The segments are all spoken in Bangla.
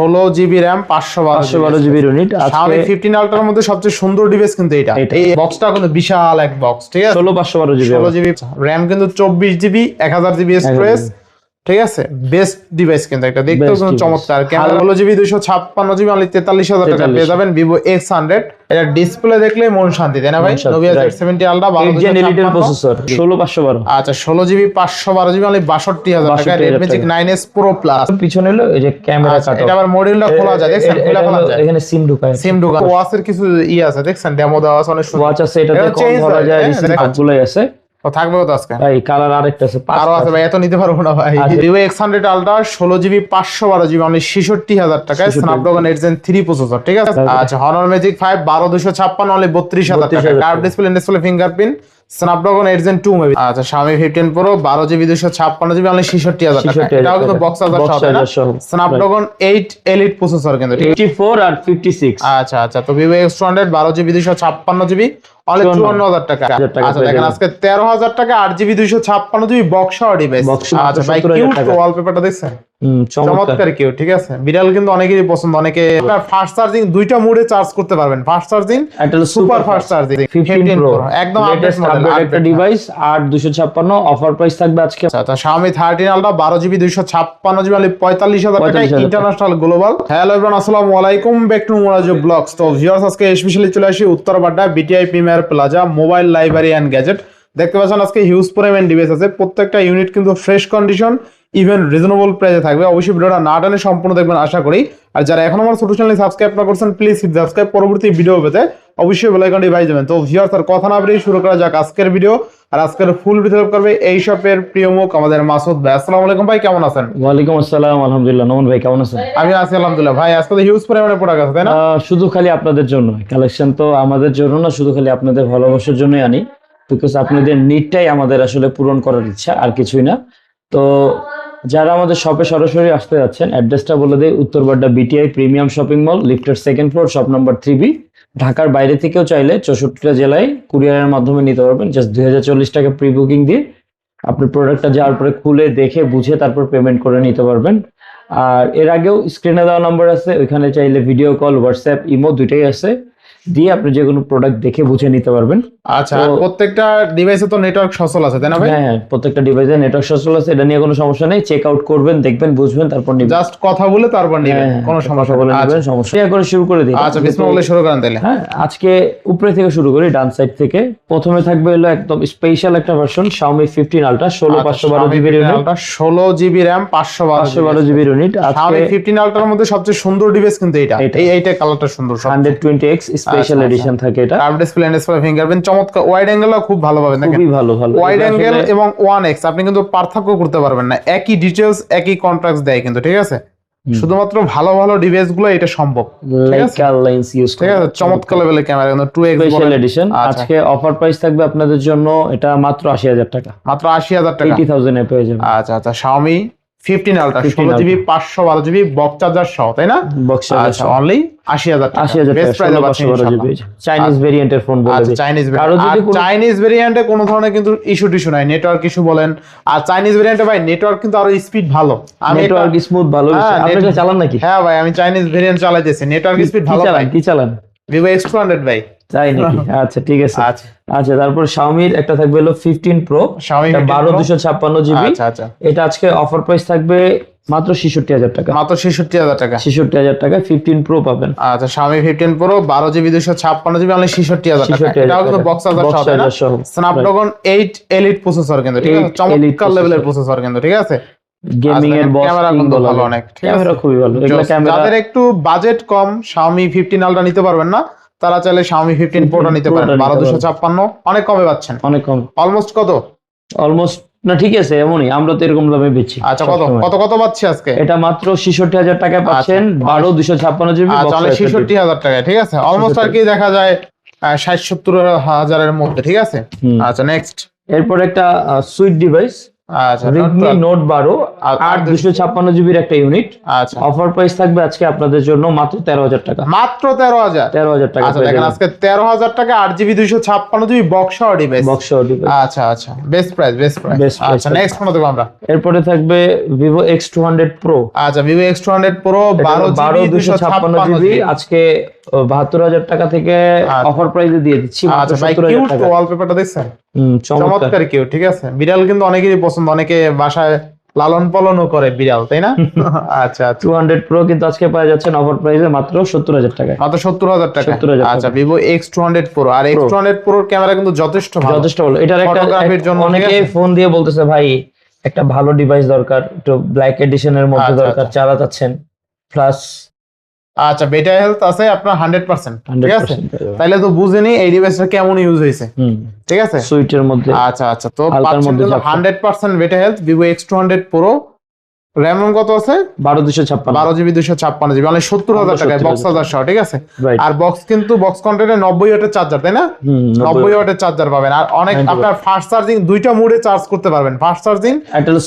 ষোলো জিবি র্যাম পাঁচশো পাঁচশো বারো জিবি ইউনিট আজকে ফিফটিন আলট্রার মধ্যে সবচেয়ে সুন্দর ডিভাইস কিন্তু এটা। এটা। এই বক্সটা কিন্তু বিশাল এক বক্স ঠিক আছে? ষোলো পাঁচশো বারো জিবি ষোলো জিবি র্যাম কিন্তু চব্বিশ জিবি এক হাজার জিবি স্টোরেজ ঠিক আছে? বেস্ট ডিভাইস কিন্তু একটা। দেখতেও Best কিন্তু চমৎকার। ক্যামেরা ষোলো জিবি দুইশো ছাপ্পান্ন জিবি অনলি তেতাল্লিশ হাজার টাকা পেয়ে যাবেন। ভিভো এক্স হান্ড্রেড এটা ডিসপ্লে দেখলে মন শান্তি তাই না ভাই? নোভিয়া. সেভেন্টি আলট্রা বারো প্রসেসর ষোলো পাঁচশো বারো। আচ্ছা ষোলো জিবি পাঁচশো বারো জিবি অনলি বাষট্টি হাজার টাকা। 62,000 Redmi. Nine S pro plus পিছনে হলো এই যে ক্যামেরা এটা আবার মডিউলটা খোলা যায়। দেখছেন? খোলা খোলা যায়। এখানে সিম ঢুকায়। সিম ঢোকানো। ওয়াসের কিছু ই আছে। দেখছেন? ডেমো দেওয়া আছে অনেক ওয়াচ আছে এটাতে এটা কম ধরা যায় হ্যাঁ, দেখা- সবগুলোই আছে। তো থাকবে তো আজকে? এই কালার আরেকটা আছে আরও আছে ভাই এত নিতে পারব না ভাই। আচ্ছা। ভিভো এক্স হান্ড্রেড আলট্রা ষোলো জিবি পাঁচশো বারো জিবি অনলি ছেষট্টি হাজার টাকায় 66,000 Snapdragon eight Gen three processor ঠিক আছে? আচ্ছা। আচ্ছা হনর ম্যাজিক ফাইভ বারো দুশো ছাপ্পান্ন অনলি বত্রিশ হাজার টাকা। Curve display display fingerprint Snapdragon eight Gen two maybe আচ্ছা স্বামী ফিফটিন প্রো বারো জিবি দুশো ছাপ্পান্ন জিবি অনলি ছেষট্টি হাজার টাকা এটাও কিন্তু বক্স হাজার সহ। স্ন্যাপড্রাগন এইট এলিট প্রসেসর কিন্তু? এইটি ফোর আর ফিফটি সিক্স আচ্ছা আচ্ছা তো ভিভো এক্স টু হান্ড্রেড বারো জিবি দুইশো ছাপ্পান্ন জিবি অনলি 54,000 চুয়ান্ন হাজার টাকা আচ্ছা দেখেন আজকে তেরো হাজার টাকা আট জিবি দুইশো ছাপ্পান্ন জিবি বক্স ডিভাইস আচ্ছা ভাই 70,000 কিউট ওয়ালপেপারটা দেখছেন? চমৎকার। কিউ ঠিক আছে? বিড়াল কিন্তু অনেকেরই পছন্দ অনেকে ফাস্ট চার্জিং দুইটা মোডে চার্জ করতে পারবেন। ফাস্ট চার্জিং একটা সুপার ফাস্ট চার্জিং 15 Pro একদম আপডেট মডেল একটা ডিভাইস আর 256 অফার প্রাইস থাকবে আজকে। আচ্ছা তো Xiaomi 13 Ultra 12 জিবি 256 জিবি 45000 টাকা। ইন্টারন্যাশনাল গ্লোবাল হ্যালো এভরিওয়ান আসসালামু আলাইকুম ব্যাক টু মোরাজো ব্লগস তো ভিউয়ার্স আজকে স্পেশালি চলে আসি Uttar Badda BTI premier plaza mobile library and gadget দেখতে পাচ্ছেন আজকে হিউজ পরিমাণ ডিভাইস আছে। প্রত্যেকটা ইউনিট কিন্তু ফ্রেশ কন্ডিশন ইভেন রিজনেবল প্রাইসে থাকবে। অবশ্যই ভিডিওটা না টানে সম্পূর্ণ দেখবেন আশা করি। আর যারা এখন আমার ছোট চ্যানেল সাবস্ক্রাইব না করছেন প্লিজ সাবস্ক্রাইব পরবর্তী ভিডিও পেতে অবশ্যই বেল আইকনটি বাজিয়ে দেবেন। তো ভিউয়ার্স আর কথা না বেরিয়ে শুরু করা যাক আজকের ভিডিও আর আজকের ফুল ভিডিও করবে এই শপের প্রিয় মুখ আমাদের মাসুদ ভাই। আসসালামু আলাইকুম ভাই কেমন আছেন? ওয়ালাইকুম আসসালাম আলহামদুলিল্লাহ। নমন ভাই কেমন আছেন? আমি আছি আলহামদুলিল্লাহ। ভাই আজকে তো হিউজ পরিমাণে প্রোডাক্ট আছে তাই না? শুধু খালি আপনাদের জন্য। কালেকশন তো আমাদের জন্য না শুধু খালি আপনাদের ভালোবাসার জন্যই আনি। বিকজ আপনাদের নিডটাই আমাদের আসলে পূরণ করার ইচ্ছা আর কিছুই না। তো যারা আমাদের শপে সরাসরি আসতে যাচ্ছেন অ্যাড্রেসটা বলে দেয় Uttar Badda BTI premium shopping mall লিফটের second floor shop number three B ঢাকার বাইরে থেকেও চাইলে চৌষট্টিটা জেলায় কুরিয়ারের মাধ্যমে নিতে পারবেন। জাস্ট দুই হাজার চল্লিশ টাকা প্রি বুকিং দিয়ে আপনি প্রোডাক্টটা যাওয়ার পরে খুলে দেখে, বুঝে তারপর পেমেন্ট করে নিতে পারবেন। আর এর আগেও স্ক্রিনে দেওয়া নাম্বার আছে, ওইখানে চাইলে ভিডিও কল হোয়াটসঅ্যাপ ইমো দুইটাই আছে। দিয়ে আপনি যে কোনো প্রোডাক্ট দেখে বুঝে নিতে পারবেন। আচ্ছা প্রত্যেকটা ডিভাইসে তো নেটওয়ার্ক সচল আছে তাই না ভাই? হ্যাঁ হ্যাঁ প্রত্যেকটা ডিভাইসে নেটওয়ার্ক সচল আছে এটা নিয়ে কোনো সমস্যা নেই। চেক আউট করবেন দেখবেন বুঝবেন তারপর নিবেন। জাস্ট কথা বলে তারপর নিবেন হ্যাঁ, কোনো সমস্যা বলে নেবেন সমস্যা নেই। করে শুরু করে দিই। আচ্ছা বিসমিল্লাহ শুরু করেন তাহলে। হ্যাঁ আজকে উপরে থেকে শুরু করি ডান সাইড থেকে। প্রথমে থাকবে হলো একদম স্পেশাল একটা ভার্সন Xiaomi 15 Ultra আচ্ছা, 16 512 জিবি ইউনিট ষোলো জিবি র্যাম পাঁচশো বারো 512 জিবি ইউনিট আজকে Xiaomi ফিফটিন আলট্রার মধ্যে সবচেয়ে সুন্দর ডিভাইস কিন্তু এটা এটা। এই এইটা কালারটা সুন্দর সব 120x স্পেশাল আচ্ছা, এডিশন থাকে এটা। কার্ভ ডিসপ্লে ডিসপ্লে ফিঙ্গারপ্রিন্ট চমৎকার। ওয়াইড অ্যাঙ্গেল খুব ভালো পাবেন দেখেন। খুবই ভালো ভালো। ওয়াইড অ্যাঙ্গেল এবং ওয়ান এক্স আপনি কিন্তু পার্থক্য করতে পারবেন না। একই ডিটেলস একই কন্ট্রাক্ট দেয় কিন্তু ঠিক আছে? শুধুমাত্র ভালো ভালো ডিভাইসগুলো এটা সম্ভব ঠিক আছে? Leica ইউজ ঠিক আছে চমৎকার লেভেলের ক্যামেরা কিন্তু টু স্পেশাল এডিশন আচ্ছা। আজকে অফার প্রাইস থাকবে আপনাদের জন্য এটা মাত্র আশি হাজার টাকা। মাত্র আশি হাজার টাকা। এইটি থাউজেন্ড এ পেয়ে যাবেন। আচ্ছা আচ্ছা শাওমি ফিফটিন আলট্রা 15 ষোলো জিবি পাঁচশো বারো জিবি বক চার্জার সহ তাই না? বক্স আচ্ছা অনলি আশি হাজার আশি বেস্ট প্রাইসে চাইনিজ ভেরিয়েন্টের ফোন বলে আচ্ছা চাইনিজ কারও যদি কোনো- চাইনিজ ভেরিয়েন্টে কোনো ধরনের কিন্তু ইস্যু টিস্যু নাই নেটওয়ার্ক ইস্যু বলেন। আর চাইনিজ ভেরিয়েন্টে ভাই নেটওয়ার্ক কিন্তু আরও স্পিড ভালো। আমি নেটওয়ার্ক স্মুথ ভালো হ্যাঁ, চালান নাকি? হ্যাঁ ভাই আমি চাইনিজ ভেরিয়েন্ট চালাইতেছি। নেটওয়ার্ক স্পিড ভালো কি চালান? ভিভো এক্স টু হান্ড্রেড ভাই। তাই নাকি? আচ্ছা ঠিক আছে। আচ্ছা। আচ্ছা তারপর Xiaomi-র একটা থাকবে হলো ফিফটিন প্রো বারো দুশো ছাপ্পান্ন জিবি আচ্ছা আচ্ছা। এটা আজকে অফার প্রাইস থাকবে মাত্র ছেষট্টি হাজার টাকা। মাত্র ছেষট্টি হাজার টাকা। ছেষট্টি হাজার টাকা ফিফটিন প্রো পাবেন। আচ্ছা Xiaomi ফিফটিন প্রো বারো জিবি দুশো ছাপ্পান্ন জিবি ছেষট্টি হাজার টাকা। এটাও কিন্তু বক্স সহ। স্ন্যাপড্রাগন এইট এলিট প্রসেসর কিন্তু ঠিক আছে? চমৎকার লেভেলের প্রসেসর কিন্তু ঠিক আছে? গেমিং এর ক্যামেরা কিন্তু ভালো অনেক ক্যামেরা খুবই ভালো। এগুলো ক্যামেরা যাদের একটু বাজেট কম Xiaomi 15 আলট্রা নিতে পারবেন না। তারা চাইলে Xiaomi 15 প্রোটা নিতে Pro পারেন নিতে বারো দুশো ছাপ্পান্ন। অনেক কমে পাচ্ছেন। অনেক কম। অলমোস্ট কত? অলমোস্ট না ঠিক আছে এমনই আমরা তো এরকম দামে বেচি আচ্ছা কত? কত কত পাচ্ছি আজকে? এটা মাত্র ছেষট্টি হাজার টাকায় পাচ্ছেন বারো দুশো ছাপ্পান্ন জিবি আচ্ছা অনলি ছেষট্টি হাজার টাকা ঠিক আছে? অলমোস্ট আর কি দেখা যায় ষাট সত্তর হাজারের মধ্যে ঠিক আছে? আচ্ছা নেক্সট এরপর একটা সুইট ডিভাইস আচ্ছা রেডমি নোট বারো আট দুশো ছাপ্পান্ন জিবির একটা ইউনিট আচ্ছা। অফার প্রাইস থাকবে আজকে আপনাদের জন্য মাত্র তেরো হাজার টাকা। মাত্র তেরো হাজার? তেরো হাজার টাকা আচ্ছা দেখেন আজকে তেরো হাজার টাকা আট জিবি ছাপ্পান্ন জিবি বক্স ডিভাইস বক্স আচ্ছা আচ্ছা বেস্ট প্রাইস বেস্ট প্রাইস আচ্ছা নেক্সট ফোন দেবো আমরা। এরপরে থাকবে Vivo X two hundred pro আচ্ছা Vivo X two hundred pro বারো বারো দুশো ছাপ্পান্ন জিবি। আজকে বাহাত্তর হাজার টাকা থেকে আচ্ছা। অফার প্রাইসে দিয়ে দিচ্ছি আচ্ছা ভাই কিউট ওয়ালপেপারটা দেখছেন? চমৎকার। কিউট ঠিক আছে? বিড়াল কিন্তু অনেকেরই পছন্দ অনেকে বাসায় লালন পালনও করে বিড়াল তাই না? আচ্ছা আচ্ছা। টু হান্ড্রেড প্রো কিন্তু আজকে পাওয়া যাচ্ছে অফার প্রাইসে মাত্র সত্তর হাজার টাকায়। মাত্র সত্তর হাজার টাকা 70,000 টাকা। আচ্ছা Vivo X two hundred pro আর এক্স টু হান্ড্রেড প্রোর ক্যামেরা কিন্তু যথেষ্ট যথেষ্ট ভালো। এটার একটা জন্য, অনেকে ফোন দিয়ে বলতেছে ভাই একটা ভালো ডিভাইস দরকার একটু ব্ল্যাক এডিশনের মধ্যে আচ্ছা, দরকার চালা যাচ্ছেন প্লাস আচ্ছা বেটা হেলথ আছে আপনার হান্ড্রেড পার্সেন্ট ঠিক আছে? তাইলে তো বুঝেনি এই ডিভাইসটা কেমন ইউজ হয়েছে। ঠিক আছে? সুইটের মধ্যে আচ্ছা আচ্ছা তো hundred percent battery health Vivo X two hundred pro RAM ROM কত আছে? বারো দুশো ছাপ্পান্ন। বারো জিবি দুশো ছাপ্পান্ন জিবি মানে সত্তর হাজার টাকায় বক্স সহ ঠিক আছে? আর বক্স কিন্তু বক্স কন্টেন্টে নব্বই ওয়াটের চার্জার তাই না? নব্বই ওয়াটের চার্জার পাবেন। আর অনেক আপনার ফাস্ট চার্জিং দুইটা মোডে চার্জ করতে পারবেন। Fast charging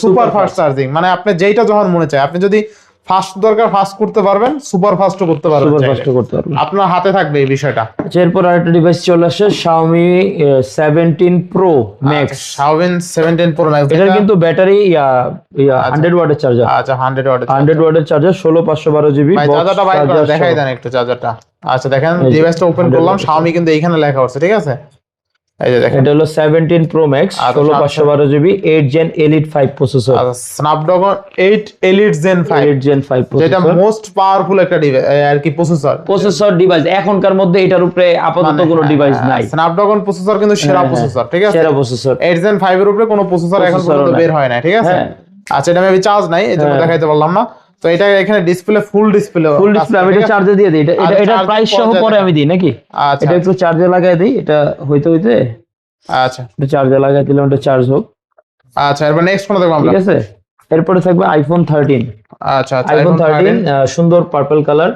super fast charging মানে আপনি যেইটা যখন মনে চায় আপনি যদি ফাস্ট দরকার ফাস্ট করতে পারবেন সুপার ফাস্টও করতে পারবেন সুপার চাইলে। ফাস্ট করতে পারবেন। আপনার হাতে থাকবে এই বিষয়টা। আচ্ছা, এরপর আরেকটা ডিভাইস চলে আসে Xiaomi সেভেন্টিন প্রো ম্যাক্স শাওমিন সেভেন্টিন প্রো ম্যাক্স এটার কিন্তু ব্যাটারি ইয়া ইয়া হান্ড্রেড ওয়াটের চার্জার আচ্ছা হান্ড্রেড ওয়াটের হান্ড্রেড ওয়াটের চার্জার ষোলো পাঁচশো বারো জিবি ভাই চার্জারটা বাইর দেখাই দেন একটু চার্জারটা আচ্ছা দেখেন ডিভাইসটা ওপেন করলাম। শাওমি কিন্তু এইখানে লেখা আছে ঠিক আছে? এটা হলো সেভেন্টিন প্রো ম্যাক্স আচ্ছা, ষোলো। পাঁচশো বারো GB eight gen elite five processor Snapdragon eight elite gen five eight gen five যেটা মোস্ট পাওয়ারফুল একটা আর কি প্রসেসর প্রসেসর ডিভাইস এখনকার মধ্যে এটার উপরে আপাতত কোনো ডিভাইস নাই। স্ন্যাপড্রাগন প্রসেসর কিন্তু সেরা হ্যাঁ, হ্যাঁ। প্রসেসর ঠিক আছে? সেরা প্রসেসর জেন এর উপরে কোনো প্রসেসর এখন পর্যন্ত বের হয় না ঠিক আছে? হ্যাঁ। আচ্ছা এটা আমি চার্জ নাই হ্যাঁ। দেখাইতে পারলাম না। তো এটা এখানে display full display full display আমি এটা চার্জে দিয়ে দিই। এটা এটা আচ্ছা, এটা প্রাইস সহ পরে আমি দিই নাকি? আচ্ছা এটা একটু চার্জে লাগাই দিই এটা হইতে হইতে আচ্ছা। এটা চার্জে লাগাই দিলাম এটা চার্জ হোক। আচ্ছা এরপর নেক্সট কোন দেখব আমরা। ঠিক আছে? এরপরে থাকবে আইফোন থার্টিন আচ্ছা আচ্ছা আইফোন 13 সুন্দর পার্পল কালার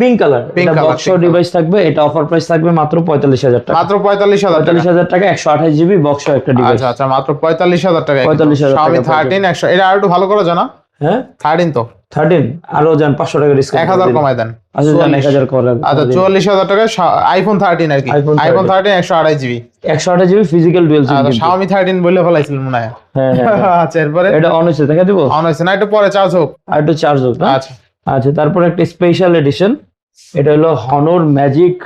পিঙ্ক কালার এটা বক্স ডিভাইস থাকবে এটা অফার প্রাইস থাকবে মাত্র পঁয়তাল্লিশ হাজার টাকা। মাত্র পঁয়তাল্লিশ হাজার টাকা। পঁয়তাল্লিশ হাজার টাকা একশো আঠাশ জিবি বক্স একটা ডিভাইস আচ্ছা আচ্ছা মাত্র পঁয়তাল্লিশ হাজার টাকা। 45,000 শাওমি টাকা থার্টিন একশো এটা আর একটু ভালো করে জানা। হ্যাঁ? থার্টিন তো। থার্টিন আরও যান পাঁচশো টাকা ডিসকাউন্ট এক হাজার কমায় দেন। আচ্ছা যান এক হাজার করে আচ্ছা চুয়াল্লিশ হাজার টাকা আইফোন থার্টিন আর কি। আইফোন থার্টিন একশো আড়াই জিবি একশো আঠাশ জিবি ফিজিক্যাল ডুয়েল সিম আচ্ছা শাওমি থার্টিন বলে মনে হয়। হ্যাঁ হ্যাঁ আচ্ছা এরপরে? এটা অন হয়েছে দেখা দিব? অন হয়েছে না একটু পরে চার্জ হোক। আর একটু চার্জ হোক আচ্ছা। আচ্ছা তারপর একটা স্পেশাল এডিশন এটা হলো হনর ম্যাজিক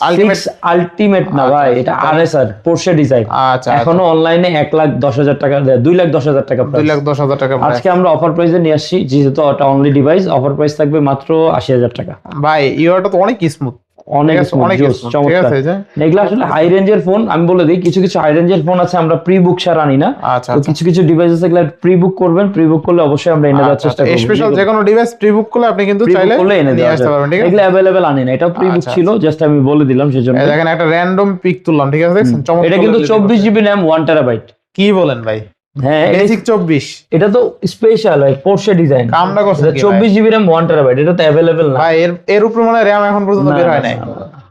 আলটিমেট না আচ্ছা, ভাই আচ্ছা, এটা তাই? আর এস আর পোর্শে ডিজাইন আচ্ছা। এখনও অনলাইনে এক লাখ দশ হাজার টাকা দুই লাখ দশ হাজার টাকা লাখ দশ হাজার টাকা আজকে আমরা অফার প্রাইসে নিয়ে আসছি যেহেতু এটা অনলি ডিভাইস অফার প্রাইস থাকবে মাত্র আশি হাজার টাকা। ভাই ইউআরটা তো অনেক স্মুথ অনেক চমৎকার। এগুলো আসলে হাই রেঞ্জের ফোন আমি বলে দিই কিছু কিছু হাই রেঞ্জের ফোন আছে আমরা প্রি বুক ছাড়া আনি না। আচ্ছা তো কিছু কিছু ডিভাইস আছে এগুলো প্রি বুক করবেন প্রি বুক করলে অবশ্যই আমরা এনে দেওয়ার চেষ্টা করব স্পেশাল যে কোনো ডিভাইস প্রি বুক করলে আপনি কিন্তু চাইলে করলে এনে দেওয়া আসতে পারবেন ঠিক আছে? এগুলো অ্যাভেলেবেল আনি না এটা প্রি বুক আচ্ছা, ছিল জাস্ট আমি বলে দিলাম সেজন্য দেখেন একটা র্যান্ডম পিক তুললাম ঠিক আছে? দেখছেন চমৎকার এটা কিন্তু লাগছে। চব্বিশ জিবি র্যাম ওয়ান টেরাবাইট কি বলেন ভাই? হ্যাঁ বেসিক চব্বিশ এটা তো স্পেশাল পোর্শে ডিজাইন কামটা করছে কি ভাই? চব্বিশ জিবি র্যাম ওয়ান টেরাবাইট এটা তো অ্যাভেলেবেল না ভাই এর এর উপর মানে হয় র্যাম এখন পর্যন্ত বের হয় নাই।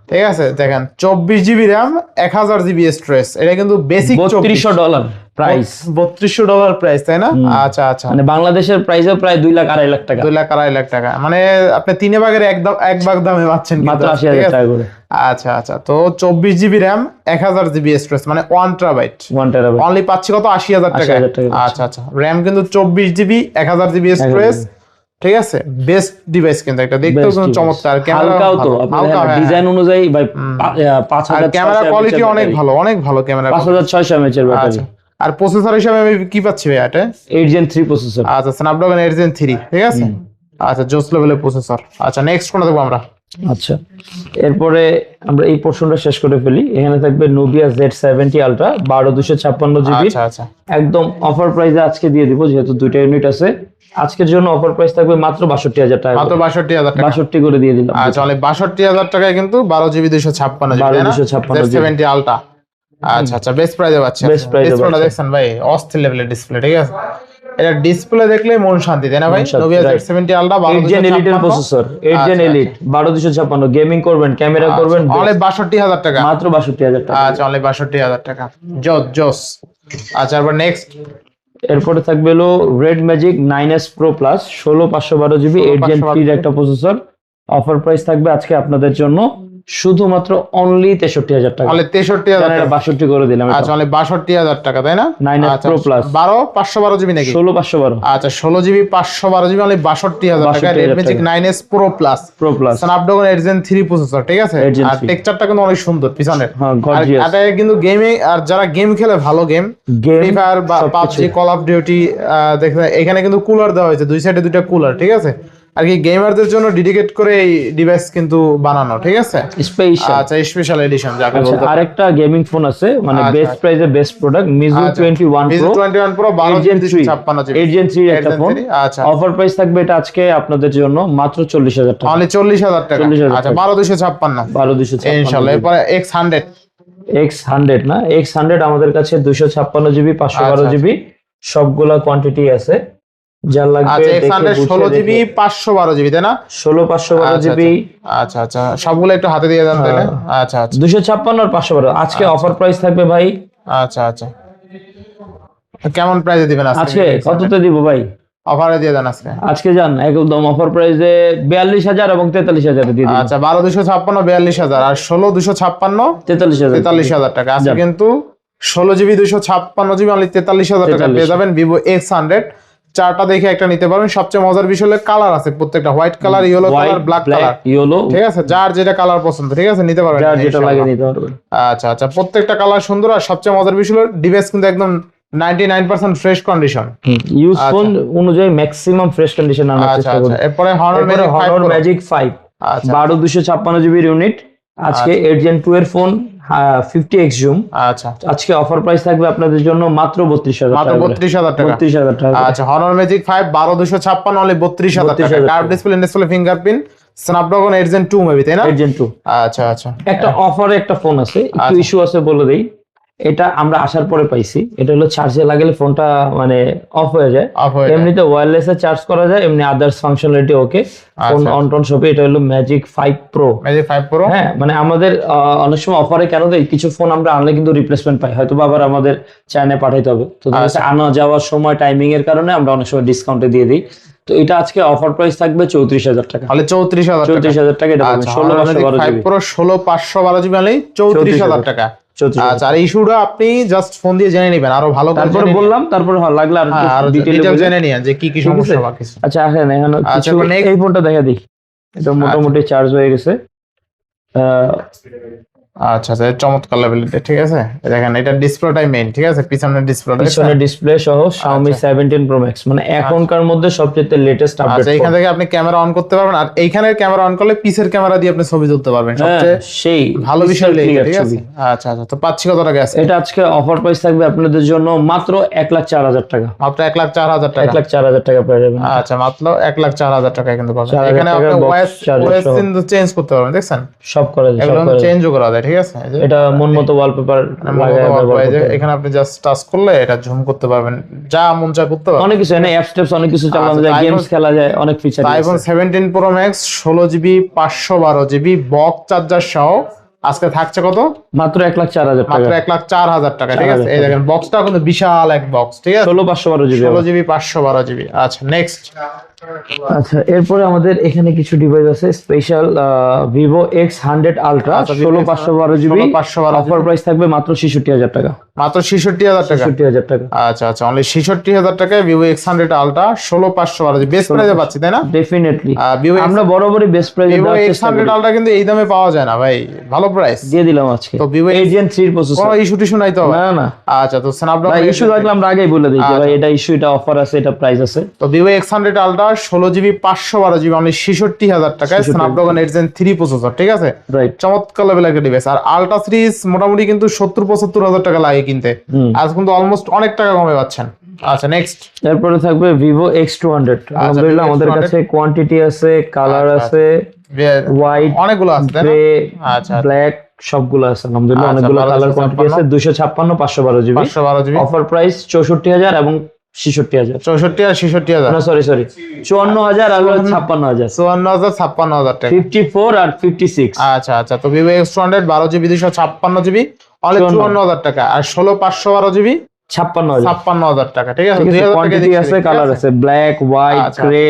ঠিক আছে? দেখেন চব্বিশ জিবি র্যাম এক হাজার জিবি স্ট্রেস এটা কিন্তু বেসিক বত্রিশশো ডলার প্রাইস বত্রিশশো ডলার প্রাইস তাই না? আচ্ছা আচ্ছা। মানে বাংলাদেশের প্রাইসও প্রায় দুই লাখ আড়াই লাখ টাকা। দুই লাখ আড়াই লাখ টাকা। মানে আপনি তিনে ভাগের এক এক ভাগ দামে পাচ্ছেন মাত্র আশি হাজার টাকা করে। আচ্ছা আচ্ছা। তো চব্বিশ জিবি র্যাম এক হাজার জিবি স্ট্রেস মানে one terabyte one terabyte only পাচ্ছি কত? আশি হাজার টাকা 80,000 টাকা পাচ্ছি। আচ্ছা আচ্ছা। র্যাম কিন্তু চব্বিশ জিবি এক হাজার জিবি স্টোরেজ ঠিক আছে? বেস্ট ডিভাইস কিন্তু একটা। দেখতেও কিন্তু চমৎকার। ক্যামেরা হালকাও তো হালকা হ্যাঁ, ডিজাইন অনুযায়ী ভাই পা- আহ, পাঁচ আর হাজার ক্যামেরা কোয়ালিটি অনেক ভালো অনেক ভালো ক্যামেরা পাঁচ হাজার ছয়শো এমএচ এর ব্যাটারি আর প্রসেসর হিসাবে আমি কি পাচ্ছি ভাই এটা? এইট জেন থ্রি প্রসেসর আচ্ছা স্ন্যাপড্রাগন এইট জেন থ্রি ঠিক আছে? আচ্ছা জোস লেভেলের প্রসেসর আচ্ছা নেক্সট কোনটা দেখব আমরা? আচ্ছা। এরপরে আমরা এই পোর্শনটা শেষ করে ফেলি। এখানে থাকবে নোবিয়া জেড সেভেন্টি আলট্রা বারো দুশো ছাপ্পান্ন জিবি আচ্ছা আচ্ছা। একদম অফার প্রাইসে আজকে দিয়ে দিব যেহেতু দুইটা ইউনিট আছে। আজকের জন্য অফার প্রাইস থাকবে মাত্র বাষট্টি হাজার টাকা মাত্র বাষট্টি হাজার টাকা। বাষট্টি করে দিয়ে দিলাম। আচ্ছা অনেক বাষট্টি হাজার টাকায় কিন্তু বারো জিবি দুইশো ছাপ্পান্ন জিবি 12,256 GB সেভেন্টি আলটা আচ্ছা আচ্ছা বেস্ট প্রাইজে পাচ্ছি Best price ডিসপ্লেটা দেখছেন ভাই? অস্থির লেভেলের ডিসপ্লে ঠিক আছে? এটা ডিসপ্লে দেখলে মন শান্তি তাই না ভাই? right. Seventy ultra eight gen এলিটের processor eight gen আচ্ছা, এলিট বারো দুশো ছাপ্পান্ন। গেমিং করবেন ক্যামেরা করবেন অনলি বাষট্টি হাজার টাকা? মাত্র বাষট্টি হাজার টাকা। আচ্ছা অনলি বাষট্টি হাজার টাকা। জোস জোস। আচ্ছা এবার নেক্সট এরপরে থাকবে হলো red magic nine S pro plus ষোলো পাঁচশো বারো জিবি এইট জেন 16 থ্রির একটা প্রসেসর অফার প্রাইস থাকবে আজকে আপনাদের জন্য শুধুমাত্র অনলি তেষট্টি হাজার টাকা। তাহলে তেষট্টি হাজার টাকা। বাষট্টি করে দিলাম আচ্ছা তাহলে বাষট্টি হাজার টাকা তাই না? নাইন প্রো প্লাস বারো পাঁচশো বারো জিবি নাকি? ষোলো পাঁচশো বারো। আচ্ছা ষোলো জিবি পাঁচশো বারো জিবি মানে বাষট্টি হাজার টাকা। 62,000 রেডমি টাকা। Nine S pro plus pro plus Snapdragon eight gen three processor ঠিক আছে? আর 3 টেক্সচারটা কিন্তু অনেক সুন্দর পিছনের। হ্যাঁ এটা কিন্তু গেমে আর যারা গেম খেলে ভালো গেম ফ্রি ফায়ার বা পাবজি কল অফ ডিউটি দেখতে এখানে কিন্তু কুলার দেওয়া হয়েছে দুই সাইডে দুইটা কুলার ঠিক আছে? আর কি গেমারদের জন্য ডেডিকেট করে এই ডিভাইস কিন্তু বানানো ঠিক আছে? স্পেশাল আচ্ছা স্পেশাল এডিশন যাকে আচ্ছা বলতে আরেকটা গেমিং ফোন আছে মানে আচ্ছা। বেস্ট প্রাইসে বেস্ট প্রোডাক্ট মিজু আচ্ছা। Twenty one pro twenty one pro বারো এইট জেন ছাপ্পান্ন জিবি। এইট জেন থ্রি একটা ফোন আচ্ছা। অফার প্রাইস থাকবে এটা আজকে আপনাদের জন্য মাত্র চল্লিশ হাজার টাকা। টাকা। 40,000 আচ্ছা টাকা। ছাপ্পান্ন। বারো দুশো ইনশাল্লাহ এরপরে এক্স হান্ড্রেড এক্স হান্ড্রেড না এক্স হান্ড্রেড আমাদের কাছে দুশো ছাপ্পান্ন জিবি পাঁচশো বারো আচ্ছা, জিবি সবগুলা কোয়ান্টিটি আছে। যার লাগবে আচ্ছা ষোলো জিবি পাঁচশো বারো জিবি তাই না? ষোলো পাঁচশো বারো আচ্ছা, জিবি আচ্ছা আচ্ছা সবগুলো একটু হাতে দিয়ে দেন তাহলে। হ্যাঁ। আচ্ছা আচ্ছা। দুশো ছাপ্পান্ন আর পাঁচশো বারো। আজকে অফার প্রাইস থাকবে ভাই। আচ্ছা আচ্ছা। কেমন প্রাইসে দিবেন আজকে? কততে দিব ভাই? অফারে দিয়ে দেন আজকে। আজকে যান একদম অফার প্রাইসে বিয়াল্লিশ হাজার এবং তেতাল্লিশ হাজারে দিয়ে দিন আচ্ছা বারো দুশো ছাপ্পান্ন বিয়াল্লিশ হাজার। আর ষোলো দুশো ছাপ্পান্ন তেতাল্লিশ হাজার। তেতাল্লিশ হাজার টাকা। আজকে কিন্তু ষোলো জিবি দুশো ছাপ্পান্ন জিবি অনলি তেতাল্লিশ হাজার টাকা পেয়ে যাবেন ভিভো এক্স হান্ড্রেড চারটা দেখে একটা নিতে পারবেন। সবচেয়ে মজার বিষয় হলো কালার আছে প্রত্যেকটা white colour yellow colour black colour. Yellow. ঠিক আছে? যার যেটা কালার পছন্দ ঠিক আছে? নিতে পারবেন। যার যেটা লাগে নিতে পারবেন। আচ্ছা আচ্ছা। প্রত্যেকটা কালার সুন্দর আর সবচেয়ে মজার বিষয় হলো ডিভাইস কিন্তু একদম ninety nine percent fresh condition use phone অনুযায়ী ম্যাক্সিমাম ফ্রেশ কন্ডিশন আনার আচ্ছা চেষ্টা আচ্ছা। করুন। এরপরে হর্ন এরপরে হনর ম্যাজিক ফাইভ আচ্ছা। বারো দুশো ছাপ্পান্ন জিবির ইউনিট আজকে জেন টু এর ফোন ফিফটি এক্স জুম আচ্ছা। আজকে অফার প্রাইস থাকবে আপনাদের জন্য মাত্র বত্রিশ হাজার মাত্র। বত্রিশ হাজার টাকা। বত্রিশ হাজার টাকা। আচ্ছা হনর ম্যাজিক ফাইভ বারো দুশো ছাপ্পান্ন হলে বত্রিশ হাজার টাকা। 32,000 curve display display fingerprint Snapdragon gen two maybe তাই না? জেন টু আচ্ছা আচ্ছা। একটা অফারে একটা ফোন আছে একটু আচ্ছা। ইস্যু আছে বলে দেই। এটা আমরা আসার পরে পাইছি। এটা হলো চার্জে লাগালে ফোনটা মানে অফ হয়ে যায়। এমনিতে ওয়্যারলেসে চার্জ করা যায় এমনি আদার্স ফাংশনালিটি ওকে ফোন আচ্ছা। অন টন সবই এটা হলো magic five pro magic five pro হ্যাঁ মানে আমাদের অনেক সময় অফারে কেন দেয় কিছু ফোন আমরা আনলে কিন্তু রিপ্লেসমেন্ট পাই। হয়তো আবার আমাদের চায়নায় পাঠাইতে হবে। তো দেখা আনা যাওয়ার সময় টাইমিং এর কারণে আমরা অনেক সময় ডিসকাউন্টে দিয়ে দিই। তো এটা আজকে অফার প্রাইস থাকবে চৌত্রিশ হাজার টাকা। তাহলে চৌত্রিশ হাজার টাকা। চৌত্রিশ হাজার টাকা এটা আচ্ছা ষোলো পাঁচশো বারো জিবি ষোলো পাঁচশো বারো জিবি চৌত্রিশ হাজার। টাকা। আচ্ছা আর ইস্যুটা আপনি জাস্ট ফোন দিয়ে জেনে নেবেন আরও ভালো করে তারপরে বললাম তারপরে হ্যাঁ, লাগলে আর হ্যাঁ, ডিটেইলে ডিটেল জেনে নিন যে কি কি সমস্যা বা কিছু। আচ্ছা এখন এখন আচ্ছা, কিছু এই ফোনটা দেখা দেখি। এটা মোটামুটি চার্জ হয়ে গেছে। আহ, আচ্ছা আচ্ছা চমৎকার লেভেলের ঠিক আছে? দেখেন এটা ডিসপ্লেটাই মেইন ঠিক আছে? পিছনের ডিসপ্লেটা পিছনে ডিসপ্লে সহ Xiaomi 17 Pro Max মানে এখনকার মধ্যে সবচেয়ে লেটেস্ট আপডেট আচ্ছা এখান থেকে আপনি ক্যামেরা অন করতে পারবেন আর এইখানের ক্যামেরা অন করলে পিসের ক্যামেরা দিয়ে আপনি ছবি তুলতে পারবেন। সবচেয়ে সেই ভালো বিষয় clear ঠিক আছে? আচ্ছা আচ্ছা তো পাচ্ছি কত টাকা আছে? এটা আজকে অফার প্রাইস থাকবে আপনাদের জন্য মাত্র এক লাখ চার হাজার টাকা। মাত্র এক লাখ চার হাজার এক টাকা লাখ চার হাজার টাকা পেয়ে যাবেন। আচ্ছা মাত্র এক লাখ চার হাজার টাকা কিন্তু পাবেন। এখানে আপনি ওএস ওএস চেঞ্জ করতে পারবেন দেখছেন? সব করা যায় সব এগুলো করা যায়। চেঞ্জও করা যায় ঠিক আছে? এটা মন মতো ওয়ালপেপার। এখানে আপনি জাস্ট টাচ করলে এটা জুম করতে পারবেন। যা মন চা করতে পারবেন। অনেক কিছু এনে অ্যাপ স্টেপস অনেক কিছু চালানো আচ্ছা, যায় গেমস খেলা যায় অনেক ফিচার আইফোন প্রো ম্যাক্স ষোলো জিবি পাঁচশো বারো জিবি বক্স চার্জার সহ আজকে থাকছে কত? মাত্র এক লাখ চার হাজার টাকা। মাত্র এক লাখ চার হাজার টাকা ঠিক আছে? এই দেখেন বক্সটা কিন্তু বিশাল এক বক্স ঠিক আছে? ষোলো পাঁচশো বারো জিবি ষোলো জিবি পাঁচশো বারো জিবি আচ্ছা নেক্সট আচ্ছা এরপরে আমাদের এখানে কিছু ডিভাইস আছে special Vivo X hundred ultra Vivo ষোলো পাঁচশো বারো জিবি 512 অফার প্রাইস থাকবে মাত্র ছেষট্টি হাজার টাকা। মাত্র ছেষট্টি হাজার টাকা? ছেষট্টি হাজার টাকা। আচ্ছা আচ্ছা অনলি ছেষট্টি হাজার টাকায় ভিভো এক্স হান্ড্রেড আলট্রা ষোলো পাঁচশো বারো জিবি বেস্ট প্রাইসে পাচ্ছি তাই না? ডেফিনেটলি ভিভো আমরা বরাবরই বেস্ট প্রাইসে ভিভো এক্স হান্ড্রেড আলট্রা কিন্তু এই দামে পাওয়া যায় না ভাই। ভালো প্রাইস দিয়ে দিলাম আজকে। তো X- এজিএন থ্রির কোনো ইস্যু টিস্যু নাই তো? না না। আচ্ছা তো স্ন্যাপড্রাগন ইস্যু থাকলে আমরা আগেই বলে দিই যে আচ্ছা। ভাই এটা ইস্যু এটা অফার আছে এটা প্রাইস আছে। তো ভিভো এক্স হান্ড্রেড আলট্রা ষোলো জিবি পাঁচশো বারো জিবি অনলি ছেষট্টি হাজার টাকায় Snapdragon eight gen three processor ঠিক আছে? চমৎকার লেভেল একটা ডিভাইস আর আলট্রা সিরিজ মোটামুটি কিন্তু সত্তর পঁচাত্তর হাজার টাকা লাগে কিনতে। আজ কিন্তু অলমোস্ট অনেক টাকা কমে পাচ্ছেন। আচ্ছা নেক্সট এরপরে থাকবে ভিভো এক্স টু হান্ড্রেড আলহামদুলিল্লাহ আমাদের কাছে কোয়ান্টিটি আছে কালার আচ্ছা, আছে হোয়াইট অনেকগুলো আছে গ্রে আচ্ছা ব্ল্যাক সবগুলো আছে আলহামদুলিল্লাহ। আচ্ছা, অনেকগুলো 1256 কালার কোয়ান্টিটি আছে দুশো ছাপ্পান্ন পাঁচশো বারো জিবি। পাঁচশো বারো জিবি। অফার প্রাইস চৌষট্টি হাজার এবং ছেষট্টি হাজার। চৌষট্টি আর ছেষট্টি হাজার। না সরি সরি চুয়ান্ন হাজার আর ছাপ্পান্ন হাজার। চুয়ান্ন হাজার ছাপ্পান্ন হাজার টাকা। ফিফটি ফোর আর ফিফটি সিক্স। আচ্ছা আচ্ছা। তো ভিভো এক্স টু হান্ড্রেড বারো জিবি দুশো ছাপ্পান্ন জিবি চুয়ান্ন। চুয়ান্ন হাজার টাকা। আর ষোলো পাঁচশো বারো জিবি ছাপ্পান্ন হাজার। ছাপ্পান্ন হাজার টাকা। ঠিক আছে কোয়ান্টিটি কালার আছে ব্ল্যাক হোয়াইট গ্রে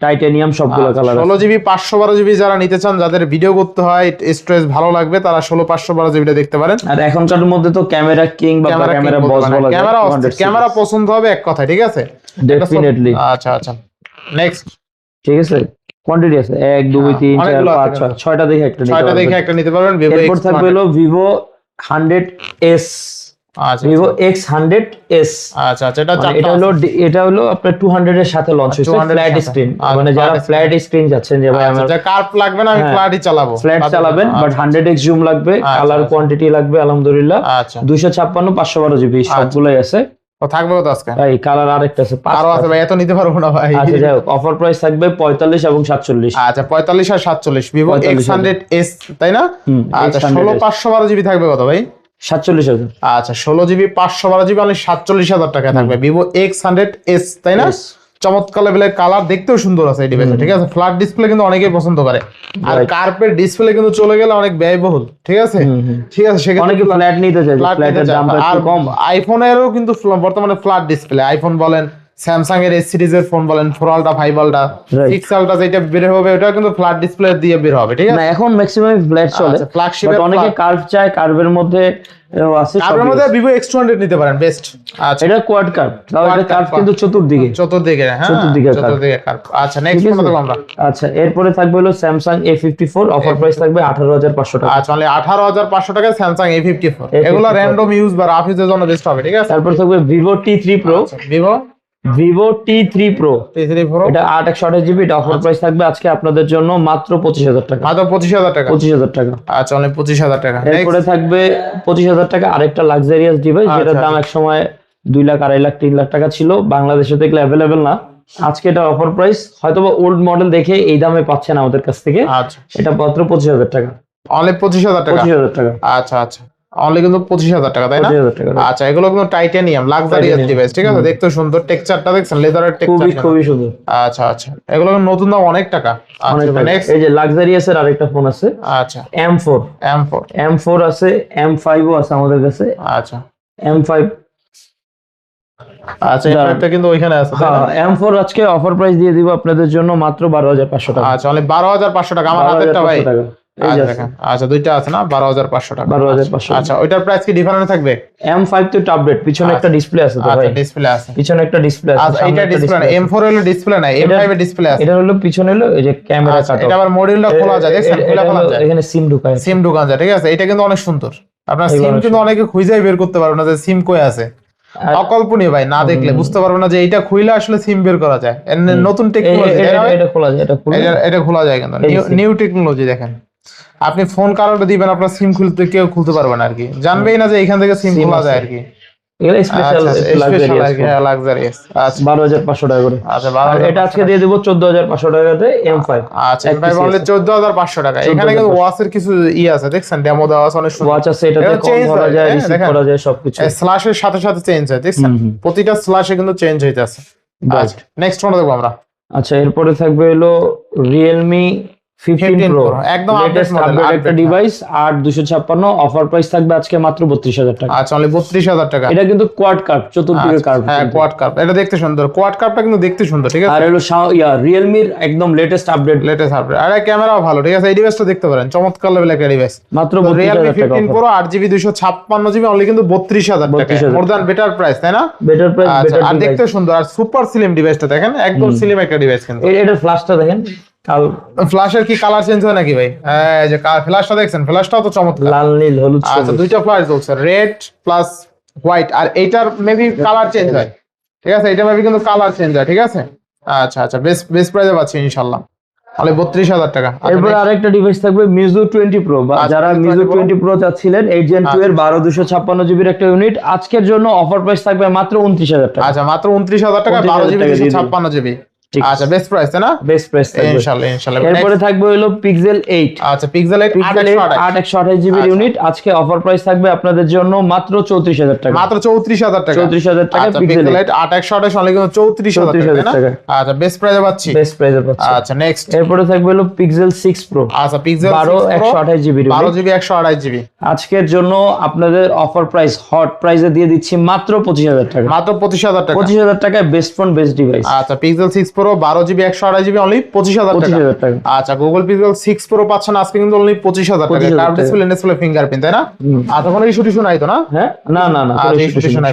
টাইটানিয়াম সবগুলো কালার ষোলো আছে। জিবি পাঁচশো বারো জিবি যারা নিতে চান যাদের ভিডিও করতে হয় স্টোরেজ ভালো লাগবে তারা ষোলো পাঁচশো বারো জিবিটা দেখতে পারেন। আর এখনকার মধ্যে তো ক্যামেরা কিং বা ক্যামেরা বস বলা ক্যামেরা ক্যামেরা পছন্দ হবে এক কথা ঠিক আছে? ডেফিনেটলি আচ্ছা আচ্ছা। নেক্সট ঠিক আছে? কোয়ান্টিটি আছে? এক দুই হ্যাঁ, তিন চার পাঁচ ছয় ছয়টা দেখে একটা নিতে ছয়টা দেখে। একটা নিতে পারবেন ভিভো এরপর থাকবে হলো ভিভো হান্ড্রেড এস আচ্ছা ভিভো এক্স হান্ড্রেড এস আচ্ছা আচ্ছা এটা মানে এটা হলো এটা হলো আপনার টু হান্ড্রেড এর সাথে লঞ্চ হয়েছে ফ্ল্যাট স্ক্রিন আচ্ছা, মানে যারা ফ্ল্যাট স্ক্রিন যাচ্ছেন যে ভাই আচ্ছা আমার যা লাগবে না আমি হ্যাঁ। ফ্ল্যাটই চালাবো। ফ্ল্যাট চালাবেন বাট আচ্ছা, হান্ড্রেড এক্স জুম লাগবে আচ্ছা, কালার আচ্ছা। কোয়ান্টিটি লাগবে আলহামদুলিল্লাহ। আচ্ছা। দুইশো ছাপ্পান্ন পাঁচশো বারো জিবি সবগুলোই আছে। থাকবে কত আজকে? ভাই কালার আরেকটা আছে পাঁচটা আরও আছে ভাই এত নিতে পারব না ভাই। আচ্ছা যাই অফার প্রাইস থাকবে পঁয়তাল্লিশ এবং সাতচল্লিশ। আচ্ছা পঁয়তাল্লিশ আর সাতচল্লিশ ভিভো 45 এক্স হান্ড্রেড এস তাই না? আচ্ছা X100 ষোলো পাঁচশো বারো জিবি থাকবে কত ভাই? সাতচল্লিশ হাজার। আচ্ছা ষোলো জিবি পাঁচশো বারো জিবি মানে সাতচল্লিশ হাজার টাকা থাকবে। ভিভো এক্স হান্ড্রেড এস তাই না? চমৎকার লেভেলের কালার দেখতেও সুন্দর আছে এই ডিভাইসে ঠিক আছে? ফ্ল্যাট ডিসপ্লে কিন্তু অনেকেই পছন্দ করে। আর কার্পেট ডিসপ্লে কিন্তু চলে গেলে অনেক ব্যয়বহুল ঠিক আছে। ঠিক আছে সেখানে অনেকে ফ্ল্যাট নিতে চাই ফ্ল্যাট ফ্ল্যাটের দামটা কম। আইফোনেরও কিন্তু বর্তমানে ফ্ল্যাট ডিসপ্লে আইফোন বলেন স্যামসাং এর এস সিরিজের ফোন বলেন four ultra five ultra. Six ultra যেটা বের হবে ওটা কিন্তু ফ্ল্যাট ডিসপ্লে দিয়ে বের হবে ঠিক আছে? না এখন ম্যাক্সিমাম ফ্ল্যাট চলে। আচ্ছা, flagship বাট অনেকে কার্ভ চায় কার্ভের মধ্যে আছে আপনার মধ্যে। ভিভো এক্স নিতে পারেন বেস্ট আচ্ছা। এটা কোয়াড কার্ভ তাও এটা কার্ভ কিন্তু চতুর্দিকে। চতুর্দিকে হ্যাঁ চতুর্দিকে curve। আচ্ছা নেক্সট ঠিক কোনটা আমরা। আচ্ছা এরপরে থাকবে হলো Samsung A fifty four offer price থাকবে আঠারো হাজার পাঁচশো টাকা। আচ্ছা মানে আঠারো হাজার পাঁচশো টাকায় Samsung A fifty four A54 এগুলো র্যান্ডম ইউজ বা রাফ ইউজের জন্য বেস্ট হবে ঠিক আছে? তারপর থাকবে Vivo T three pro Vivo Vivo T three pro এটা আট একশো আঠাশ জিবি এটা অফার প্রাইস থাকবে আজকে আপনাদের জন্য মাত্র পঁচিশ হাজার টাকা। মাত্র পঁচিশ হাজার টাকা। পঁচিশ হাজার টাকা। আচ্ছা মানে পঁচিশ হাজার টাকা। এরপরে থাকবে পঁচিশ হাজার টাকা আরেকটা লাক্সারিয়াস ডিভাইস যেটার আচ্ছা, দাম এক সময় দুই লাখ আড়াই লাখ তিন লাখ টাকা ছিল। বাংলাদেশে দেখলে অ্যাভেলেবেল না। আজকে এটা অফার প্রাইস হয়তো বা ওল্ড মডেল দেখে এই দামে পাচ্ছেন আমাদের কাছ থেকে। আচ্ছা। এটা মাত্র পঁচিশ হাজার টাকা। অনলি পঁচিশ হাজার টাকা। পঁচিশ হাজার টাকা। আচ্ছা আচ্ছা। অনলি কিন্তু পঁচিশ হাজার টাকা তাই না? আচ্ছা এগুলো কিন্তু টাইটানিয়াম লাক্সারিয়াস ডিভাইস ঠিক আছে? দেখতে সুন্দর। টেক্সচারটা দেখছেন? লেদারের টেক্সচার খুবই সুন্দর। আচ্ছা আচ্ছা। এগুলো নতুন দাম অনেক টাকা। আচ্ছা নেক্সট এই যে লাক্সারিয়াস এর আরেকটা ফোন আছে। আচ্ছা। M four M four M four আছে এম ফাইভও আছে আমাদের কাছে। আচ্ছা। এম ফাইভ আচ্ছা এই দাঁড়ান। কিন্তু ওইখানে আছে হ্যাঁ এম ফোর আজকে অফার প্রাইস দিয়ে দিব আপনাদের জন্য মাত্র বারো হাজার পাঁচশো টাকা। আচ্ছা অনলি বারো হাজার পাঁচশো টাকা। আমার হাতেরটা ভাই। আচ্ছা আচ্ছা দুইটা আছে না? বারো হাজার পাঁচশো টাকা। বারো হাজার পাঁচশো আচ্ছা ওইটার প্রাইস কি ডিফারেন্ট থাকবে? এম ফাইভ তো আপডেট পিছনে একটা ডিসপ্লে আছে তো ভাই। আচ্ছা ডিসপ্লে আছে। পিছনে একটা ডিসপ্লে আছে আচ্ছা এটা ডিসপ্লে না। display হলো ডিসপ্লে না এম এটা- এর ডিসপ্লে আছে। এটা হলো পিছনে হলো এই যে ক্যামেরা আচ্ছা, কাট এটা আবার মডিউলটা খোলা যায় দেখছেন? খোলা খোলা যায়। এখানে সিম সিম যায় ঠিক আছে? এটা কিন্তু অনেক সুন্দর। আপনার সিম কিন্তু অনেকে খুঁজেই বের করতে পারবে না যে সিম কই আছে। অকল্পনীয় ভাই না দেখলে বুঝতে পারবে না যে এটা খুইলে আসলে সিম বের করা যায়। নতুন টেকনোলজি এটা- খোলা যায় এটা খোলা যায় কিন্তু। নিউ টেকনোলজি দেখেন। আপনি ফোন কারোটা দিবেন আপনার সিম খুলতে কেউ খুলতে পারবে না আর কি জানবেই না যে এখান থেকে সিম খোলা যায় আর কি এগুলো স্পেশাল আচ্ছা লাক্সারিয়াস আচ্ছা। হাজার পাঁচশো টাকা করে। আচ্ছা এটা আজকে দিয়ে দেবো টাকাতে আচ্ছা বললে টাকা। এখানে কিন্তু ওয়াচের কিছু ই আছে দেখছেন? ডেমো দেওয়া আছে অনেক সুন্দর। ওয়াচ আছে এটাতে কম change যায় হ্যাঁ, রিসিভ করা যায় সবকিছু। স্ল্যাশের সাথে সাথে চেঞ্জ হয় দেখছেন। প্রতিটা স্ল্যাশে কিন্তু চেঞ্জ হইতেছে. আচ্ছা নেক্সট দেখব আমরা। আচ্ছা এরপরে থাকবে হলো রিয়েলমি 15 প্রো একদম একটা ডিভাইস অফার প্রাইস থাকবে আজকে মাত্র বত্রিশ হাজার টাকা। আচ্ছা অনলি বত্রিশ হাজার টাকা। এটা কিন্তু কোয়াড কার্ড চতুর্দিকে আচ্ছা, হ্যাঁ কোয়াড কাপ এটা দেখতে সুন্দর। কোয়াড কাপটা কিন্তু দেখতে সুন্দর ঠিক আছে? আর হলো একদম লেটেস্ট আপডেট লেটেস্ট আপডেট আর ক্যামেরাও ভালো ঠিক আছে? এই ডিভাইসটা দেখতে পারেন চমৎকার লেভেল একটা ডিভাইস মাত্র বত্রিশ রিয়েলমি হাজার টাকা ফিফটিন প্রো আট জিবি দুইশো ছাপ্পান্ন জিবি অনলি কিন্তু বত্রিশ হাজার টাকা। 32,000 মোর দ্যান বেটার প্রাইস তাই না? বেটার প্রাইস আচ্ছা আর দেখতে সুন্দর আর সুপার স্লিম ডিভাইসটা দেখেন একদম স্লিম একটা ডিভাইস কিন্তু। এটার ফ্ল্যাশটা দেখেন। ফ্ল্যাশের কি কালার চেঞ্জ হয় নাকি ভাই? এই যে ফ্ল্যাশটা দেখছেন ফ্ল্যাশটাও তো চমৎকার। লাল নীল হলুদ আচ্ছা দুইটা ফ্ল্যাশ জ্বলছে রেড প্লাস হোয়াইট আর এইটার মেবি কালার চেঞ্জ হয়। ঠিক আছে এটা মেবি কিন্তু কালার চেঞ্জ হয় ঠিক আছে? আচ্ছা আচ্ছা বেস্ট বেস্ট প্রাইসে পাচ্ছি ইনশাল্লাহ তাহলে বত্রিশ হাজার টাকা। আরেকটা ডিভাইস থাকবে মিজু টোয়েন্টি প্রো বা যারা Mizu Meizu 20 Pro। Twenty pro চাচ্ছিলেন এইট জেন টু এর বারো দুশো ছাপ্পান্ন জিবির একটা ইউনিট আজকের জন্য অফার প্রাইস থাকবে মাত্র উনত্রিশ হাজার টাকা। আচ্ছা মাত্র উনত্রিশ হাজার টাকা 29,000 বারো জিবি দুশো ছাপ্পান্ন জিবি আচ্ছা বেস্ট প্রাইস না? বেস্ট প্রাইস থাকবে। ইনশাআল্লাহ ইনশাআল্লাহ এরপরে থাকবে হলো পিক্সেল এইট আচ্ছা পিক্সেল 8 পিক্সেল আট একশো আঠাশ জিবি আচ্ছা। ইউনিট আজকে অফার প্রাইস থাকবে আপনাদের জন্য মাত্র চৌত্রিশ হাজার টাকা। মাত্র 34000 টাকা। চৌত্রিশ হাজার টাকা আচ্ছা পিক্সেল পিক্সেল 8 8 128 অনলি 34000 টাকা 34,000। আচ্ছা বেস্ট প্রাইসে পাচ্ছি। বেস্ট প্রাইসে পাচ্ছে। আচ্ছা নেক্সট এরপরে থাকবে হলো পিক্সেল সিক্স প্রো আচ্ছা পিক্সেল বারো একশো আঠাশ জিবি 12 জিবি 128 জিবি আজকের জন্য আপনাদের অফার প্রাইস হট প্রাইসে দিয়ে দিচ্ছি মাত্র পঁচিশ হাজার টাকা। মাত্র 25000 টাকা। পঁচিশ হাজার টাকায় বেস্ট ফোন বেস্ট ডিভাইস আচ্ছা Pixel 6 pro 12 GB 128 GB only পঁচিশ হাজার টাকা। আচ্ছা গুগল পিক্সেল 6 প্রো পাচ্ছেন আজকে কিন্তু অনলি 25000 টাকা। 25,000 কার্ভ টাকা। ডিসপ্লে ডিসপ্লে ফিঙ্গারপ্রিন্ট তাই না। আচ্ছা কোনো ইস্যু টিস্যু নাই তো না? হ্যাঁ? না না না আচ্ছা ইস্যু টিস্যু নাই।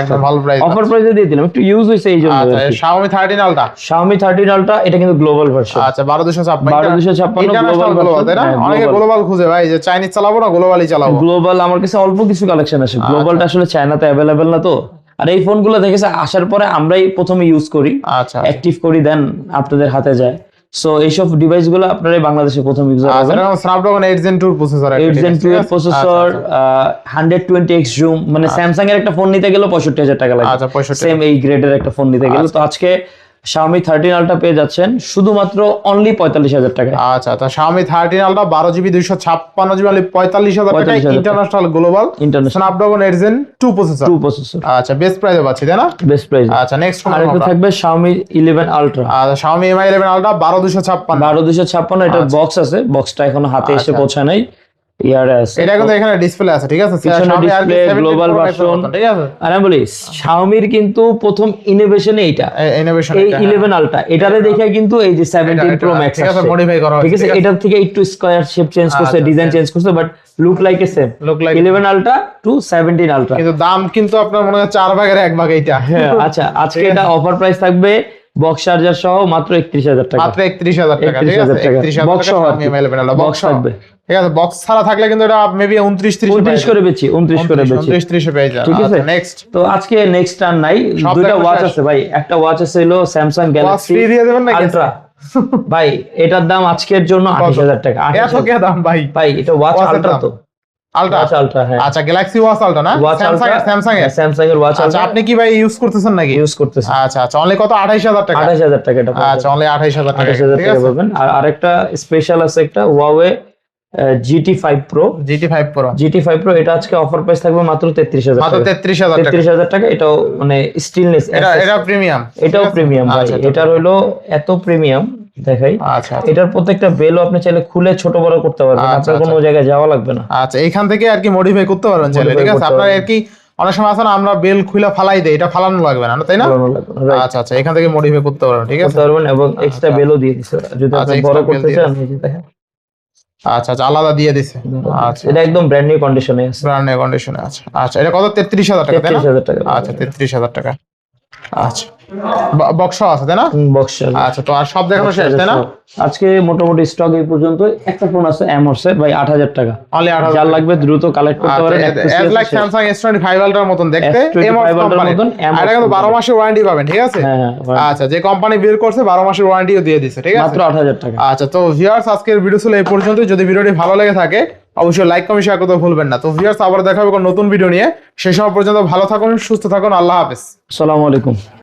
একদম ভালো প্রাইস অফার প্রাইসে দিয়ে দিলাম একটু ইউজ হয়েছে এই জন্য আচ্ছা Xiaomi 13 ultra Xiaomi thirteen ultra এটা কিন্তু গ্লোবাল ভার্সন আচ্ছা 12256 12256 ইন্টারন্যাশনাল global গ্লোবাল তাই না? হ্যাঁ, অনেকে। গ্লোবাল খুঁজে ভাই যে চাইনিজ চালাবো না গ্লোবালই চালাবো। গ্লোবাল আমার কাছে অল্প কিছু কালেকশন আছে। আচ্ছা। গ্লোবালটা আসলে চায়নাতে অ্যাভেলেবেল না তো। আর এই ফোনগুলো দেখেছে আসার পরে আমরাই প্রথমে ইউজ করি আচ্ছা। অ্যাক্টিভ করি দেন আপনাদের হাতে যায়। সো এইসব ডিভাইসগুলো আপনারাই বাংলাদেশে প্রথম ইউজ করবেন Snapdragon 8 Gen 2 processor eight gen two এর processor hundred twenty X zoom মানে স্যামসাং এর একটা ফোন নিতে গেলে পঁয়ষট্টি হাজার টাকা লাগে। আচ্ছা 65 সেম এই গ্রেডের একটা ফোন নিতে গেলে। তো আজকে Xiaomi থার্টিন আলট্রা পেয়ে যাচ্ছেন শুধুমাত্র অনলি পঁয়তাল্লিশ হাজার টাকায়। আচ্ছা তো Xiaomi 13 ultra 12 GB 256 GB only 45000 টাকা 45,000 international global international Snapdragon 8 Gen 2 processor two processor আচ্ছা বেস্ট প্রাইসে পাচ্ছি তাই না? বেস্ট প্রাইস আচ্ছা নেক্সট আর একটা থাকবে Xiaomi ইলেভেন আলট্রা আর Xiaomi Mi 11 আলট্রা 12256 বারো দুশো ছাপ্পান্ন এটার বক্স আছে বক্সটা এখনও হাতে এসে আচ্ছা। পৌঁছায় নাই। এটা কিন্তু এখানে ডিসপ্লে আছে ঠিক আছে? 17 ঠিক আর আমি বলি শাওমির কিন্তু প্রথম ইনোভেশনে এইটা। ইনোভেশন এই ইলেভেন আলট্রা এটারে দেখে কিন্তু এই যে সেভেন্টিন প্রো ম্যাক্স ঠিক আছে মডিফাই করা ঠিক আছে এটার থেকে একটু স্কোয়ার শেপ চেঞ্জ করছে আচ্ছা, ডিজাইন চেঞ্জ করছে but look like a same like- eleven ultra to seventeen ultra কিন্তু দাম কিন্তু আপনার মনে হয় চার ভাগের এক ভাগ এইটা। হ্যাঁ আচ্ছা আজকে এটা অফার প্রাইস থাকবে বক্স চার্জার সহ মাত্র একত্রিশ হাজার টাকা। মাত্র একত্রিশ হাজার টাকা ঠিক আছে? 31,000 টাকা। একত্রিশ হাজার Box টাকা সহ আর Xiaomi কি। Mi 11 আলট্রা Box বক্স থাকবে। ঠিক আছে বক্স ছাড়া থাকলে কিন্তু এটা মেবি উনত্রিশ ত্রিশ উনত্রিশ করে বেচি উনত্রিশ করে বেচি। উনত্রিশ ত্রিশে পেয়ে যায় ঠিক আছে। নেক্সট তো আজকে নেক্সট টার্ন নাই। দেখানো ওয়াচ আছে ভাই। একটা ওয়াচ আছে হলো দিয়ে দেবেন নাকি? আলট্রা ভাই এটার দাম আজকের জন্য আঠাশ হাজার টাকা এত কে দাম ভাই? ভাই এটা ওয়াচ আলট্রা তো। আলট্রা ওয়াচ আলট্রা হ্যাঁ। আচ্ছা গ্যালাক্সি ওয়াচ আলট্রা না? স্যামসাং এর স্যামসাং এর? স্যামসাং এর ওয়াচ আচ্ছা আপনি কি ভাই ইউজ করতেছেন নাকি? ইউজ করতেছে। আচ্ছা আচ্ছা অনলি কত? আঠাইশ হাজার টাকা? আঠাশ হাজার টাকা এটা আচ্ছা অনলি আঠাইশ হাজার টাকা। আঠাশ হাজার ঠিক টাকা পাবেন আর আরেকটা স্পেশাল আছে একটা pro GT five pro GT five pro এটা আজকে অফার প্রাইস থাকবে মাত্র তেত্রিশ হাজার মাত্র টাকা। তেত্রিশ হাজার টাকা। তেত্রিশ হাজার টাকা এটাও মানে স্টিলনেস এটা এটা প্রিমিয়াম এটাও প্রিমিয়াম ভাই। আচ্ছা, এটার হলো এত প্রিমিয়াম দেখাই আচ্ছা এটার প্রত্যেকটা বেলও আপনি চাইলে খুলে ছোট বড় করতে পারবেন আচ্ছা, আপনার কোনো জায়গায় যাওয়া লাগবে না। আচ্ছা এখান থেকে আর কি মডিফাই করতে পারবেন চাইলে ঠিক আছে? আপনার আর কি অনেক সময় আছে না আমরা বেল খুলে ফালাই দেই এটা ফালানো লাগবে না তাই না? আচ্ছা আচ্ছা এখান থেকে মডিফাই করতে পারবেন ঠিক আছে? পারবেন এবং এক্সট্রা বেলও দিয়ে দিছে। যদি আচ্ছা, আপনি বড় করতে চান দেখেন। আচ্ছা আচ্ছা আলাদা দিয়ে দিছে। আচ্ছা। এটা একদম ব্র্যান্ড নিউ কন্ডিশনে আছে। ব্র্যান্ড কন্ডিশনে আছে। আচ্ছা এটা কত? তেত্রিশ হাজার টাকা তাই না? টাকা। আচ্ছা তেত্রিশ হাজার টাকা। আচ্ছা। বক্স আছে তাই না? বক্স আচ্ছা তো আর সব দেখানো শেষ তাই না? আজকে মোটামুটি স্টক এই পর্যন্ত একটা ফোন আছে ভাই আট হাজার টাকা। অনলি আট যার লাগবে দ্রুত কালেক্ট করতে পারেন আলট্রার মতন দেখতে S25 এমআর কোম্পানি মতন এটা কিন্তু company। বারো মাসের ওয়ারেন্টি পাবেন ঠিক আছে? হ্যাঁ হ্যাঁ আচ্ছা যে কোম্পানি বের করছে বারো মাসের ওয়ারেন্টিও দিয়ে দিছে ঠিক আছে? মাত্র আট হাজার টাকা। আচ্ছা তো ভিউয়ার্স আজকের ভিডিও ছিল এই পর্যন্ত যদি ভিডিওটি ভালো লেগে থাকে অবশ্যই লাইক কমেন্ট শেয়ার করতে ভুলবেন না। তো ভিউয়ার্স আবার দেখা হবে নতুন ভিডিও নিয়ে। সেই সময় পর্যন্ত ভালো থাকুন, সুস্থ থাকুন, আল্লাহ হাফেজ। আসসালামু আলাইকুম।